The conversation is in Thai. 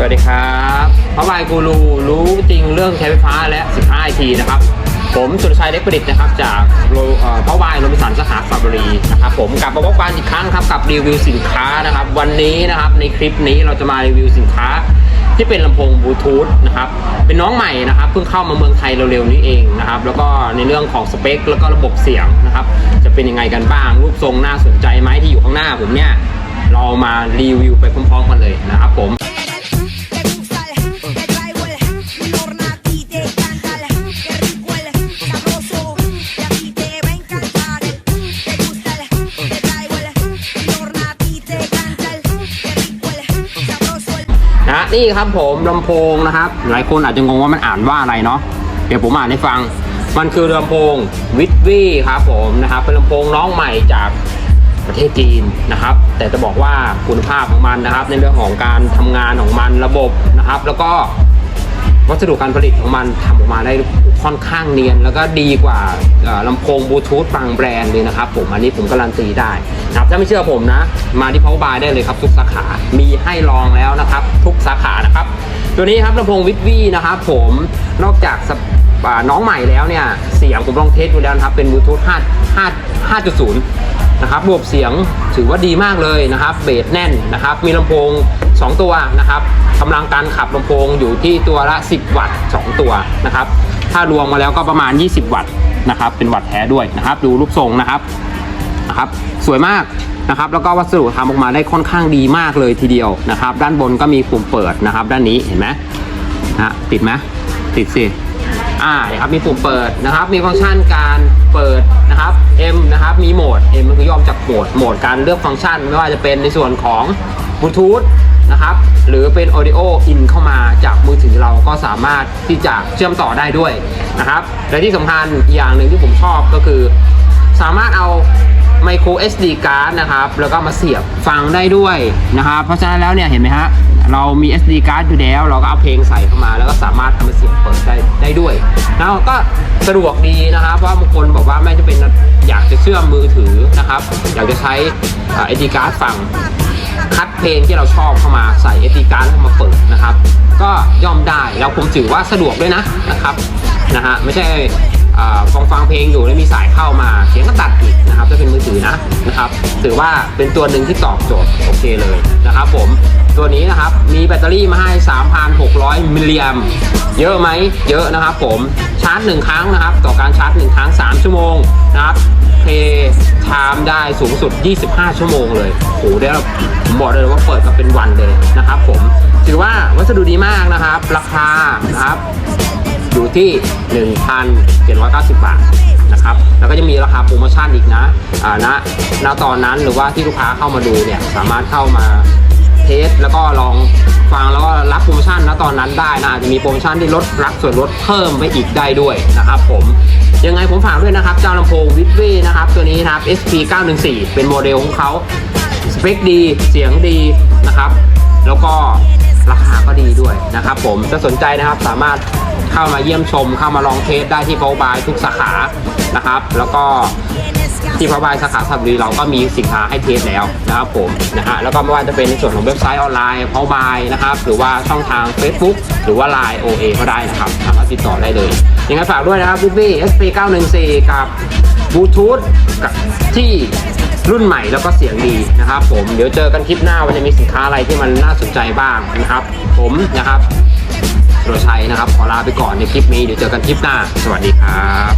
สวัสดีครับพระวายกูรูรู้จริงเรื่องใช้ไฟฟ้าและ 15ไอทีนะครับ ผมสุรชัยเล็กประดิษฐ์นะครับ จากพระวายโรบินสันสาขาฟาร์บรีนะครับ ผมกลับมาพบกันอีกครั้งครับกับรีวิวสินค้านะครับ วันนี้นะครับในคลิปนี้เราจะมารีวิวสินค้าที่เป็นลำโพงบลูทูธนะครับ เป็นน้องใหม่นะครับเพิ่งเข้ามาเมืองไทยเร็วๆนี้เองนะครับ แล้วก็ในเรื่องของสเปค แล้วก็ระบบเสียงนะครับ จะเป็นยังไงกันบ้าง รูปทรงน่าสนใจไหมที่อยู่ข้างหน้าผมเนี่ย เรามารีวิวไปพร้อมๆกันเลยนะครับผม นี่ครับผมลำโพงนะครับ หลายคนอาจจะงงว่ามันอ่านว่าอะไรเนาะเดี๋ยวผมอ่านให้ฟัง มันคือลำโพงวิทวีครับผมนะครับ เป็นลำโพงน้องใหม่จากประเทศจีนนะครับ แต่จะบอกว่าคุณภาพของมันนะครับ ในเรื่องของการทำงานของมันระบบนะครับ แล้วก็ วัสดุการผลิตของมันทำออกมาได้ค่อนข้างเนียน แล้วก็ดีกว่าลำโพงบลูทูธบางแบรนด์เลยนะครับผมอันนี้ผมการันตีได้นะครับถ้าไม่เชื่อผมนะ มาที่ Power Bar ได้เลยครับ ทุกสาขา มีให้ลองแล้วนะครับ ทุกสาขานะครับ ตัวนี้ครับลำโพงวิทวีนะครับผมนอกจากน้องใหม่แล้วเนี่ย เสียงผมลองเทสดูแล้วนะครับ เป็นบลูทูธ5 5 5.0นะครับระบบเสียงถือว่าดีมากเลยนะครับเบสแน่นนะครับ มีลำโพง 2 ตัวนะครับกำลังการขับลำโพงอยู่ที่ตัวละ 10 วัตต์ 2 ตัวนะครับ ถ้ารวมมาแล้วก็ประมาณ 20 วัตต์นะครับ เป็นวัตต์แท้ด้วยนะครับ ดูรูปทรงนะครับนะครับ สวยมากนะครับ แล้วก็วัสดุทำออกมาได้ค่อนข้างดีมากเลยทีเดียวนะครับ ด้านบนก็มีปุ่มเปิดนะครับ ด้านนี้เห็นไหมนะฮะติดไหมติดสิอ่านี่ยครับมีปุ่มเปิดนะครับ มีฟังก์ชันการเปิดนะครับ M นะครับ มีโหมด M มันคือย่อมจากโหมด โหมดการเลือกฟังก์ชัน ไม่ว่าจะเป็นในส่วนของบลูทูธ นะครับ หรือเป็น Audio In เข้ามาจากมือถือเราก็สามารถที่จะเชื่อมต่อได้ด้วยนะครับ และที่สำคัญอย่างหนึ่งที่ผมชอบก็คือ สามารถเอา micro SD card นะครับ แล้วก็มาเสียบฟังได้ด้วยนะครับ เพราะฉะนั้นแล้วเนี่ยเห็นไหมฮะ เรามี SD card อยู่แล้ว เราก็เอาเพลงใส่เข้ามาแล้วก็สามารถเอามาเสียบเปิดได้ได้ด้วยแล้วก็สะดวกดีนะครับว่าบางคนบอกว่าไม่จะเป็นอยากจะเชื่อมมือถือนะครับ อยากจะใช้อ่า SD card ฟัง คัดเพลงที่เราชอบเข้ามาใส่ SD card เข้ามาเปิดนะครับ ก็ย่อมได้แล้วผมถือว่าสะดวกด้วยนะนะครับนะฮะไม่ใช่ฟังฟังเพลงอยู่แล้วมีสายเข้ามาเสียงก็ตัดอีกนะครับถ้าเป็นมือถือนะนะครับถือว่าเป็นตัวหนึ่งที่ตอบโจทย์โอเคเลยนะครับผมตัวนี้นะครับมีแบตเตอรี่มาให้ 3,600 มิลลิแอมเยอะไหมเยอะนะครับผมชาร์จหนึ่งครั้งนะครับ ต่อการชาร์จหนึ่งครั้ง 3 ชั่วโมงนะครับ เพย์ไทม์ได้สูงสุด 25 ชั่วโมงเลยโหได้ผมบอกเลยว่าเปิดมาเป็นวันเลยนะครับผมถือว่าวัสดุดีมากนะครับ ราคานะครับอยู่ที่ 1,790 บาทนะครับ แล้วก็จะมีราคาโปรโมชั่นอีกนะอ่าณณตอนนั้นหรือว่าที่ลูกค้าเข้ามาดูเนี่ยสามารถเข้ามาเทสแล้วก็ลองฟังแล้วก็รับโปรโมชั่นณตอนนั้นได้นะอาจจะมีโปรโมชั่นที่ลดรับส่วนลดเพิ่มไปอีกได้ด้วยนะครับผม ยังไงผมฝากด้วยนะครับ เจ้าลำโพงวิทวีนะครับ ตัวนี้นะครับ SP 914เป็นโมเดลของเขาสเปคดีเสียงดีนะครับ แล้วก็ราคาก็ดีด้วยนะครับผมถ้าสนใจนะครับสามารถ เข้ามาเยี่ยมชม เข้ามาลองเทสได้ที่ Power Buy ทุกสาขานะครับ แล้วก็ที่ Power Buy สาขาสับรีเราก็มีสินค้าให้เทสแล้วนะครับผมนะฮะแล้วก็ไม่ว่าจะเป็นในส่วนของเว็บไซต์ออนไลน์ Power Buy นะครับ หรือว่าช่องทาง Facebook หรือว่า Line OA ก็ได้นะครับสามารถติดต่อได้เลยยังไงฝากด้วยนะครับวิ v SP 914กับบลูทูธกับที่รุ่นใหม่แล้วก็เสียงดีนะครับ ผมเดี๋ยวเจอกันคลิปหน้าว่าจะมีสินค้าอะไรที่มันน่าสนใจบ้างนะครับ ผมนะครับ สุรชัยนะครับ ขอลาไปก่อนในคลิปนี้เดี๋ยวเจอกันคลิปหน้า สวัสดีครับ